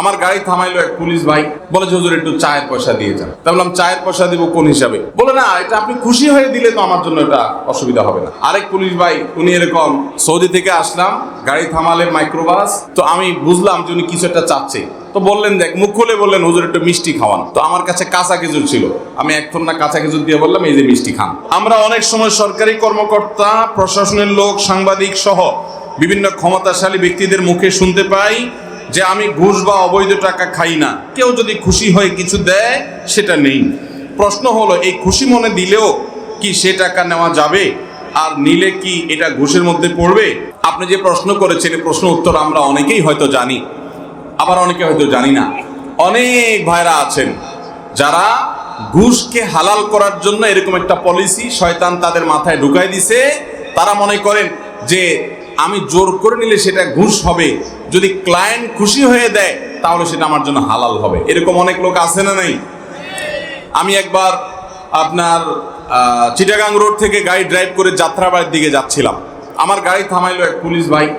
আমার গাড়ি থামাইলো এক পুলিশ ভাই, বলে যে হুজুর, একটু চায়ের পয়সা দিয়ে যান। তা বললাম, চায়ের পয়সা দিব কোন হিসাবে? বলে, না, এটা আপনি খুশি হয়ে দিলে তো আমার জন্য এটা অসুবিধা হবে না। আরেক পুলিশ ভাই, উনি এরকম, সৌদি থেকে আসলাম, গাড়ি থামালেন মাইক্রোবাস। তো আমি বুঝলাম যে উনি কিছু একটা চাচ্ছে। তো বললেন, দেখ, মুখ খুলে বললেন, হুজুর, একটু মিষ্টি খাওয়ান। তো আমার কাছে কাঁচা খেজুর ছিল। আমি এক না কাঁচা খেজুর দিয়ে বললাম, এই যে মিষ্টি খান। আমরা অনেক সময় সরকারি কর্মকর্তা, প্রশাসনের লোক, সাংবাদিক সহ বিভিন্ন ক্ষমতাশালী ব্যক্তিদের মুখে শুনতে পাই যে আমি ঘুষ বা অবৈধ টাকা খাই না। কেউ যদি খুশি হয়ে কিছু দেয়, সেটা নেই। প্রশ্ন হলো, এই খুশি মনে দিলেও কি সে টাকা নেওয়া যাবে? আর নিলে কি এটা ঘুষের মধ্যে পড়বে? আপনি যে প্রশ্ন করেছেন প্রশ্ন উত্তর আমরা অনেকেই হয়তো জানি। আবার অনেকে হয়তো জানি না। অনেক ভাইরা আছেন, যারা ঘুষকে হালাল করার জন্য এরকম একটা পলিসি শয়তান তাদের মাথায় ঢুকাই দিছে। তারা মনে করেন যে আমি জোর করে নিলে সেটা ঘুষ হবে। যদি ক্লায়েন্ট খুশি হয়ে দেয়, তাহলে সেটা আমার জন্য হালাল হবে। এরকম অনেক লোক আছে না নাই? আমি একবার আপনার চিটাগাং রোড থেকে গাড়ি ড্রাইভ করে যাত্রাবাড়ির দিকে যাচ্ছিলাম। আমার গাড়ি থামাইলো এক পুলিশ ভাই।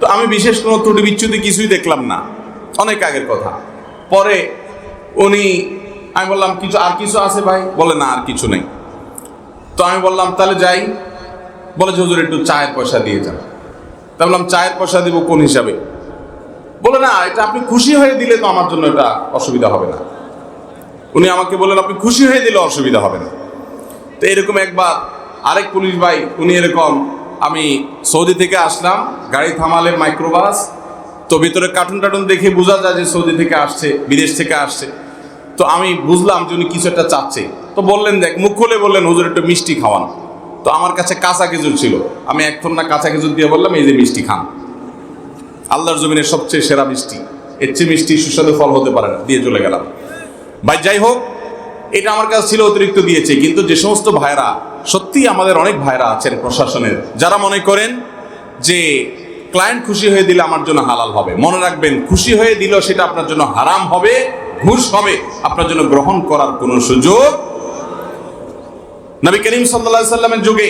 তো আমি বিশেষ কোনো ত্রুটি বিচ্ছুতি কিছুই দেখলাম না। অনেক আগের কথা। পরে উনি, আমি বললাম, কিছু, আর কিছু আছে ভাই? বলে, না, আর কিছু নেই। তো আমি বললাম, তাহলে যাই। বলে, যে হুজুর, একটু চায়ের পয়সা দিয়ে যান। তা বললাম চায়ের পয়সা দিব কোন হিসাবে? বলে, না, এটা আপনি খুশি হয়ে দিলে তো আমার জন্য এটা অসুবিধা হবে না। উনি আমাকে বললেন, আপনি খুশি হয়ে দিলে অসুবিধা হবে না। তো এরকম একবার আরেক পুলিশ ভাই, উনি এরকম, আমি সৌদি থেকে আসলাম, গাড়ি থামালেন মাইক্রোবাস, তো ভিতরে কার্টুন টার্টুন দেখে বোঝা যায় যে সৌদি থেকে আসছে, বিদেশ থেকে আসছে। তো আমি বুঝলাম যে উনি কিছু একটা চাচ্ছে। তো বললেন, দেখ, মুখ খুলে বললেন, হুজুর, একটু মিষ্টি খাওয়ান। তো আমার কাছে কাঁচা খেজুর ছিল। আমি এক না কাঁচা খেজুর দিয়ে বললাম, এই যে মিষ্টি খান। আল্লাহর জমিনের সবচেয়ে সেরা মিষ্টি। এর চেয়ে মিষ্টি সুস্বাদু ফল হতে পারে না, দিয়ে চলে গেলাম। ভাই, যাই হোক, এটা আমার কাছে ছিল অতিরিক্ত দিয়েছে, কিন্তু যে সমস্ত ভাইরা সত্যি আমাদের অনেক ভাইরা আছেন প্রশাসনের, যারা মনে করেন যে ক্লায়েন্ট খুশি হয়ে দিলে আমার জন্য হালাল হবে। মনে রাখবেন, খুশি হয়ে দিলেও সেটা আপনার জন্য হারাম হবে, ঘুষ হবে। আপনার জন্য গ্রহণ করার কোনো সুযোগ নবী করিম সাল্লা সাল্লামের যুগে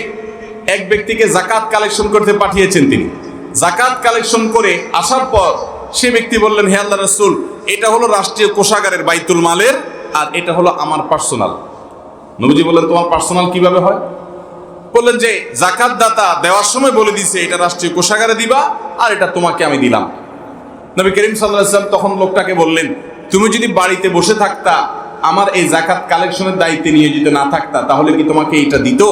এক ব্যক্তিকে জাকাত কালেকশন করতে পাঠিয়েছেন তিনি। জাকাত কালেকশন করে আসার পর সে ব্যক্তি বললেন, হে আল্লাহ রসুল, এটা হলো রাষ্ট্রীয় কোষাগারের বাইতুল মালের আর এটা হলো আমার পার্সোনাল। নবীজি বললেন, তোমার পার্সোনাল কীভাবে হয়? বললেন যে জাকাত দাতা দেওয়ার সময় বলে দিছে, এটা রাষ্ট্রীয় কোষাগারে দিবা আর এটা তোমাকে আমি দিলাম। নবী করিম সাল্লাম তখন লোকটাকে বললেন, তুমি যদি বাড়িতে বসে থাকতা আমার এই জাকাত কালেকশনের দায়িত্বে নিয়ে যদি না থাকতা, তাহলে কি তোমাকে এটা দিত?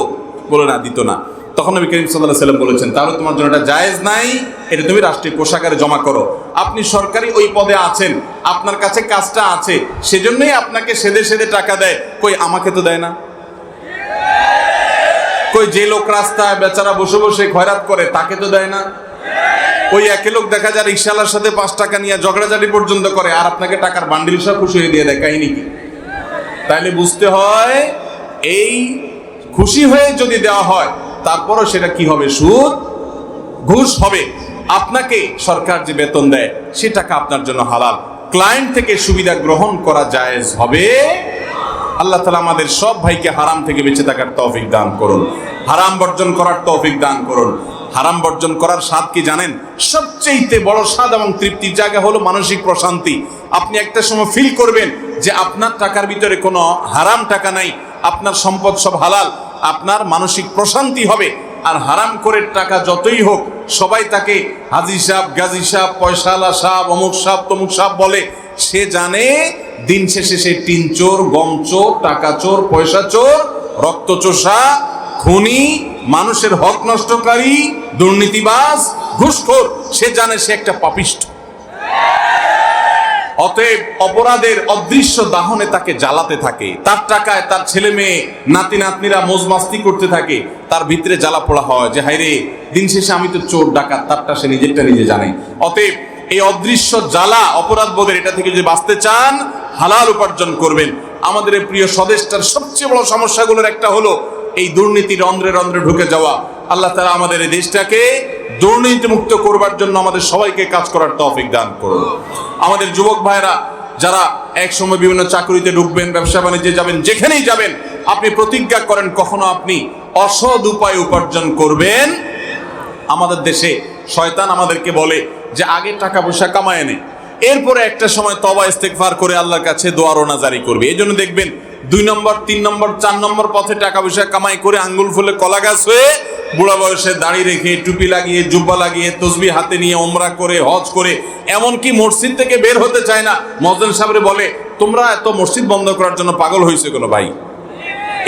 বলে না, দিত না। তখন নবী করিম সাল্লাহ সাল্লাম বলেছেন, তাহলে তোমার জন্য এটা জায়েজ নাই, এটা তুমি রাষ্ট্রীয় কোষাগারে জমা করো। আপনি সরকারি ওই পদে আছেন, আপনার কাছে কাজটা আছে, সেজন্যই আপনাকে সেদে সেদে টাকা দেয়। কই, আমাকে তো দেয় না? কই, যে লোক রাস্তায় বেচারা বসে বসে খয়রাত করে, তাকে তো দেয় না? ওই একে লোক দেখা যায় রিক্সালার সাথে পাঁচ টাকা নিয়ে ঝগড়াঝাটি পর্যন্ত করে, আর আপনাকে টাকার বান্ডিল সব খুশি হয়ে দিয়ে দেয়। কাহিনী কি? তাইলে বুঝতে হয় এই খুশি হয়ে যদি দেওয়া হয়, তারপরও সেটা কি হবে? সুদ? ঘুষ হবে। আপনাকে সরকার যে বেতন দেয়, সে টাকা আপনার জন্য হালাল। ক্লায়েন্ট থেকে সুবিধা গ্রহণ করা জায়েজ হবে। আল্লাহ তালা আমাদের সব ভাইকে হারাম থেকে বেঁচে থাকার তৌফিক দান করুন। হারাম বর্জন করার তৌফিক দান করুন। হারাম বর্জন করার স্বাদ কি জানেন? সবচেয়ে বড় স্বাদ এবং তৃপ্তির জায়গা হলো মানসিক প্রশান্তি। আপনি একটা সময় ফিল করবেন যে আপনার টাকার ভিতরে কোনো হারাম টাকা নাই, আপনার সম্পদ সব হালাল, আপনার মানসিক প্রশান্তি হবে। আর হারাম করে টাকা যতই হোক, সবাই তাকে হাজি সাহ গাজী সাহ পয়সালা সাহ অমুক সাহ তমুক সাহ বলে। সে জানে দিন শেষে সে টিন চোর, গম চোর, টাকা চোর, পয়সা চোর, রক্ত চোষা, খুনি মানুষের হক নষ্টকারী, দুর্নীতিবাজ, ঘুষখোর, সে জানে সে একটা পাপিষ্ঠ অতএব অপরাধের অদৃশ্য দাহনে তাকে জ্বালাতে থাকে। তার টাকায় তার ছেলে মেয়ে, নাতি নাতনিরা মোজমাস্তি করতে থাকে। তার ভিতরে জ্বালা পোড়া হয় যে হাইরে দিন শেষে আমি তো চোর, ডাকাত, তারটা সে নিজেরটা নিজে জানে। অতএব এই অদৃশ্য জ্বালা অপরাধ বোধের এটা থেকে যদি বাঁচতে চান, হালাল উপার্জন করবেন। আমাদের প্রিয় স্বদেশটার সবচেয়ে বড় সমস্যাগুলোর একটা হলো এই দুর্নীতির রন্ধ্রে রন্ধ্রে ঢুকে যাওয়া। আল্লাহ তারা আমাদের এই দেশটাকে দুর্নীতি মুক্ত করবার জন্য আমাদের সবাইকে কাজ করার তৌফিক দান করুন। আমাদের যুবক ভাইরা যারা এক সময় বিভিন্ন চাকরিতে ঢুকবেন, ব্যবসা বাণিজ্যে যাবেন, যেখানেই যাবেন, আপনি প্রতিজ্ঞা করেন কখনো আপনি অসৎ উপায় উপার্জন করবেন। আমাদের দেশে শয়তান আমাদেরকে বলে যে, আগে টাকা পয়সা কামায় নে। এরপরে একটা সময় তবা ইস্তেকফার করে আল্লাহর কাছে দোয়ারোনা জারি করবে। এই জন্য দেখবেন দুই নম্বর, তিন নম্বর, চার নম্বর পথে টাকা পয়সা কামাই করে আঙ্গুল ফুলে কলা গাছ হয়ে বুড়া বয়সে দাড়ি রেখে, টুপি লাগিয়ে, জুব্বা লাগিয়ে, তসবি হাতে নিয়ে ওমরা করে, হজ করে, এমনকি মসজিদ থেকে বের হতে চায় না। মজদুল সাহেব বলে, তোমরা এত মসজিদ বন্ধ করার জন্য পাগল হয়েছে কোনো ভাই?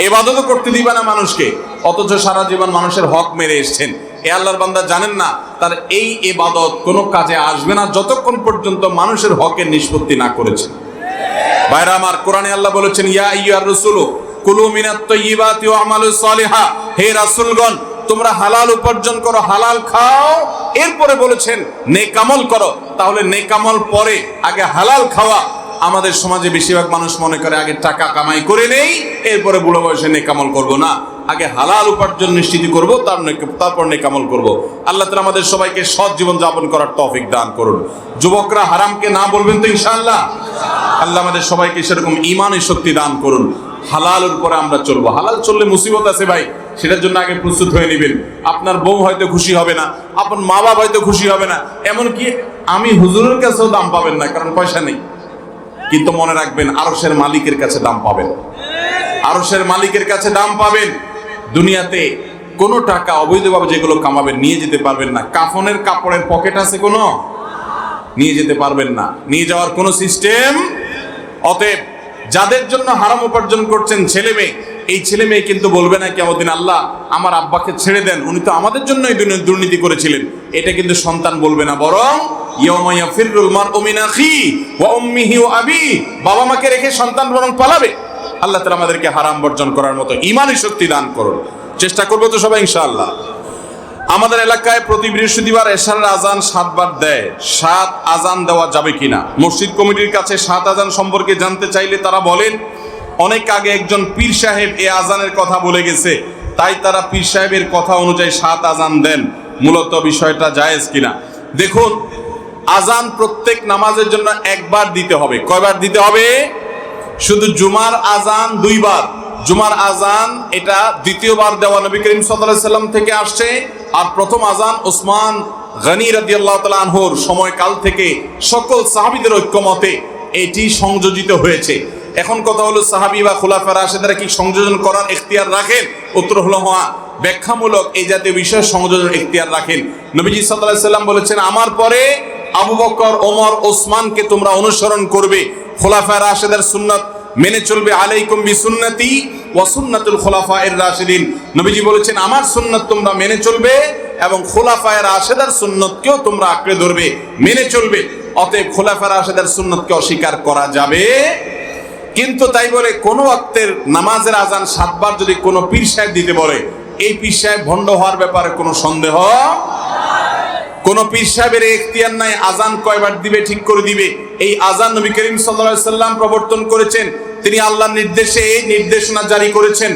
এবাদতও করতে দিবা না মানুষকে, অথচ সারা জীবন মানুষের হক মেরে এসছেন। এ আল্লাহর বান্দা জানেন না, তার এই এবাদত কোনো কাজে আসবে না যতক্ষণ পর্যন্ত মানুষের হকের নিষ্পত্তি না করেছে। বাইরা আমার কোরআনে আল্লাহ বলেছেন, ইয়া ইয়া রসুল, কুলু মিনাত ওয়া আমালু সালিহা। হে রাসূলগণ, তোমরা হালাল উপার্জন করো, হালাল খাও। এরপরে বলেছেন নেকামল করো। তাহলে নেকামল পরে, আগে হালাল খাওয়া। আমাদের সমাজে বেশিরভাগ মানুষ মনে করে, আগে টাকা কামাই করে নেই, এরপরে বুড়ো বয়সে নেকামল করব না। আগে হালাল উপার্জন নিশ্চিত করব, তার তারপর নেকামল করব। আল্লাহ তাআলা আমাদের সবাইকে সৎ জীবন যাপন করার তৌফিক দান করুন। যুবকরা হারামকে না বলবেন তো ইনশাআল্লাহ? আল্লাহ আমাদের সবাইকে সেরকম ইমানের শক্তি দান করুন। হালালের উপরে আমরা চলবো। হালাল চললে মুসিবত আছে ভাই, সেটার জন্য আগে প্রস্তুত হয়ে নেবেন। আপনার বউ হয়তো খুশি হবে না, আপনার মা বাবা হয়তো খুশি হবে না। এমনকি আমি হুজুরের কাছেও দাম পাবেন না, কারণ পয়সা নেই। কিন্তু মনে রাখবেন আরসের মালিকের কাছে দাম পাবেন। আরসের মালিকের কাছে দাম পাবেন। দুনিয়াতে কোনো টাকা অবৈধভাবে যেগুলো কামাবেন নিয়ে যেতে পারবেন না। কাফনের কাপড়ের পকেট আছে কোনো? নিয়ে যেতে পারবেন না। নিয়ে যাওয়ার কোনো সিস্টেম? অতএব যাদের জন্য হারাম উপার্জন করছেন ছেলে মেয়ে, এই ছেলে মেয়ে কিন্তু বলবে না, কেমন দিন আল্লাহ, আমার আব্বাকে ছেড়ে দেন, উনি তো আমাদের জন্যই দুর্নীতি করেছিলেন। এটা কিন্তু সন্তান বলবে না, বরং বাবা মাকে রেখে সন্তান বরং পালাবে। আল্লাহ তাআলা আমাদেরকে হারাম বর্জন করার মতো ইমানি শক্তি দান করুন। চেষ্টা করব তো সবাই ইনশাআল্লাহ। আমাদের এলাকায় প্রতি বৃহস্পতিবার এশার আজান সাতবার দেয়। সাত আজান দেওয়া যাবে কিনা? মসজিদ কমিটির কাছে সাত আজান সম্পর্কে জানতে চাইলে তারা বলেন, অনেক আগে একজন পীর সাহেব এ আজানের কথা বলে গেছে। তাই তারা পীর সাহেবের কথা অনুযায়ী সাত আজান দেন। মূলত বিষয়টা জায়েজ কিনা? দেখুন, আজান প্রত্যেক নামাজের জন্য একবার দিতে হবে। কয়বার দিতে হবে? শুধু জুমার আজান দুইবার। জুমার আজান এটা দ্বিতীয়বার দেওয়া নবী করিম সাল্লাম থেকে আসছে। আর প্রথম আজান ওসমান গনি রাদিয়াল্লাহু তাআলা আনহুর সময়কাল থেকে সকল সাহাবীদের ঐক্যমতে এটি সংযোজিত হয়েছে। এখন কথা হলো সাহাবী বা খোলাফা রাশেদারা কি সংযোজন করার এখতিয়ার রাখেন? উত্তর হলো হ্যাঁ ব্যাখ্যামূলক এই জাতীয় বিষয় সংযোজন এখতিয়ার রাখেন। নবীজি আলাইহি সাল্লাম বলেছেন, আমার পরে আবু বকর, ওমর, ওসমানকে তোমরা অনুসরণ করবে। খোলাফা রাশেদার সুন্নত মেনে চলবে আলাইকুম বি সুন্নতি ওয়া সুন্নাতুল খোলাফা এর রাশিদিন। নবীজি বলেছেন, আমার সুন্নত তোমরা মেনে চলবে এবং খোলাফায়ের রাশেদার সুন্নতকেও তোমরা আঁকড়ে ধরবে, মেনে চলবে। অতএব খোলাফা রাশেদার সুন্নতকে অস্বীকার করা যাবে। কিন্তু তাই বলে, কোনো ওয়াক্তের নামাজের আজান সাতবার যদি কোনো পীর সাহেব দিতে বলে, এই পীর সাহেব ভণ্ড হওয়ার ব্যাপারে কোনো সন্দেহ কোন পীর সাহেবের এখতিয়ার নাই আজান কয়বার দিবে, ঠিক করে দিবে। এই আজান নবী করিম সাল্লাম প্রবর্তন করেছেন। তিনি আল্লাহর নির্দেশে এই নির্দেশনা জারি করেছেন।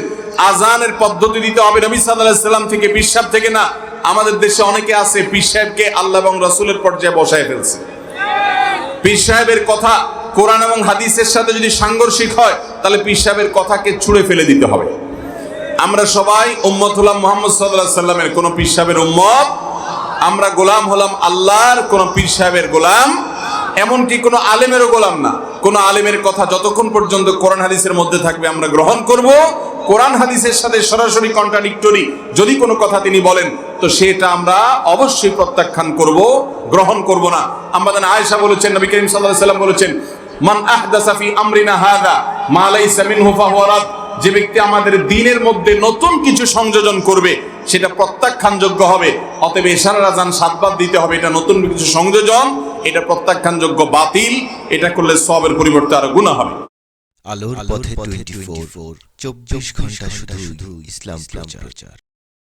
আজানের পদ্ধতি দিতে হবে নবী সাল্লাল্লাহু সাল্লাম থেকে, পীর সাহেব থেকে না। আমাদের দেশে অনেকে আছে, পীর সাহেবকে আল্লাহ এবং রসুলের পর্যায়ে বসায় ফেলছে। পীর সাহেবের কথা কোরআন এবং হাদিসের সাথে যদি সাংঘর্ষিক হয়, তাহলে পীর সাহেবের কথাকে ছুঁড়ে ফেলে দিতে হবে। আমরা সবাই উম্মত হলাম মোহাম্মদ সাল্লাহ সাল্লামের কোন পীর সাহেবের উম্মত আমরা গোলাম হলাম আল্লাহর কোন পীর সাহেবের গোলাম, এমনকি কোনো আলেমেরও গোলাম না। কোন আলেমের কথা যতক্ষণ পর্যন্ত কোরআন হাদিসের মধ্যে থাকবে আমরা গ্রহণ করব। কোরআন হাদিসের সাথে সরাসরি কন্ট্রাডিক্টরি যদি কোনো কথা তিনি বলেন, তো সেটা আমরা অবশ্যই প্রত্যাখ্যান করব, গ্রহণ করব না। আমাদের আয়েশা বলেছেন, নবী করিম আলাইহি সাল্লাম বলেছেন, মান আহদাসা ফি আমরিনা হাদা, মা লাইসা মিনহু ফাহুয়া রাদ। যে ব্যক্তি আমাদের দিনের মধ্যে নতুন কিছু সংযোজন করবে সেটা প্রত্যাখ্যানযোগ্য হবে। অতএব এশারা রাজান সাতবার দিতে হবে এটা নতুন কিছু সংযোজন এটা প্রত্যাখ্যানযোগ্য বাতিল এটা করলে সবের পরিবর্তে আরও গুণা হবে। আলোর পথে টোয়েন্টি ফোর চব্বিশ ঘণ্টা শুধু ইসলাম প্রচার।